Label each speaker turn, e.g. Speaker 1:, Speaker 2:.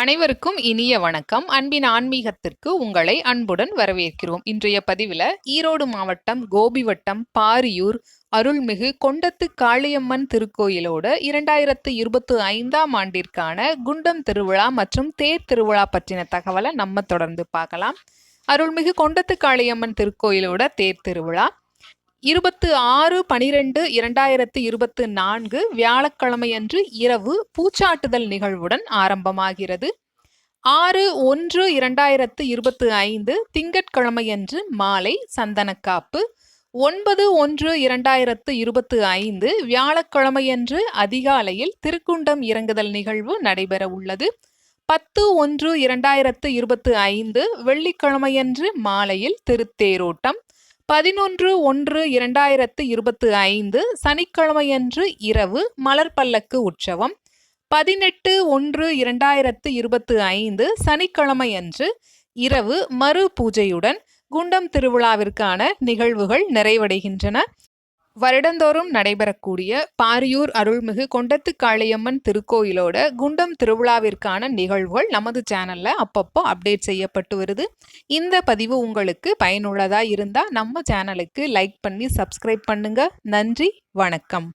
Speaker 1: அனைவருக்கும் இனிய வணக்கம். அன்பின் ஆன்மீகத்திற்கு உங்களை அன்புடன் வரவேற்கிறோம். இன்றைய பதிவில் ஈரோடு மாவட்டம் கோபி வட்டம் பாரியூர் அருள்மிகு கொண்டத்து காளியம்மன் திருக்கோயிலோட இரண்டாயிரத்து இருபத்தி ஐந்தாம் ஆண்டிற்கான குண்டம் திருவிழா மற்றும் தேர் திருவிழா பற்றின தகவலை நம்ம தொடர்ந்து பார்க்கலாம். அருள்மிகு கொண்டத்து காளியம்மன் திருக்கோயிலோட தேர் திருவிழா. இருபத்து ஆறு பனிரெண்டு இரண்டாயிரத்து இருபத்து நான்கு வியாழக்கிழமையன்று இரவு பூச்சாட்டுதல் நிகழ்வுடன் ஆரம்பமாகிறது. ஆறு ஒன்று இரண்டாயிரத்து இருபத்து ஐந்து திங்கட்கிழமையன்று மாலை சந்தனக்காப்பு. ஒன்பது ஒன்று இரண்டாயிரத்து இருபத்து ஐந்து வியாழக்கிழமையன்று அதிகாலையில் திருக்குண்டம் இறங்குதல் நிகழ்வு நடைபெற உள்ளது பத்து ஒன்று இரண்டாயிரத்து இருபத்து ஐந்து வெள்ளிக்கிழமையன்று மாலையில் திருத்தேரோட்டம். பதினொன்று ஒன்று இரண்டாயிரத்து இருபத்து ஐந்து சனிக்கிழமையன்று இரவு மலர் பல்லக்கு உற்சவம். பதினெட்டு ஒன்று இரண்டாயிரத்து இருபத்து ஐந்து சனிக்கிழமையன்று இரவு மறு பூஜையுடன் குண்டம் திருவிழாவிற்கான நிகழ்வுகள் நிறைவடைகின்றன. வருடந்தோறும் நடைபெறக்கூடிய பாரியூர் அருள்மிகு கொண்டத்து காளியம்மன் திருக்கோயிலோட குண்டம் திருவிழாவிற்கான நிகழ்வுகள் நமது சேனல்ல அப்பப்போ அப்டேட் செய்யப்பட்டு வருது. இந்த பதிவு உங்களுக்கு பயனுள்ளதா இருந்தா நம்ம சேனலுக்கு லைக் பண்ணி சப்ஸ்கிரைப் பண்ணுங்க. நன்றி வணக்கம்.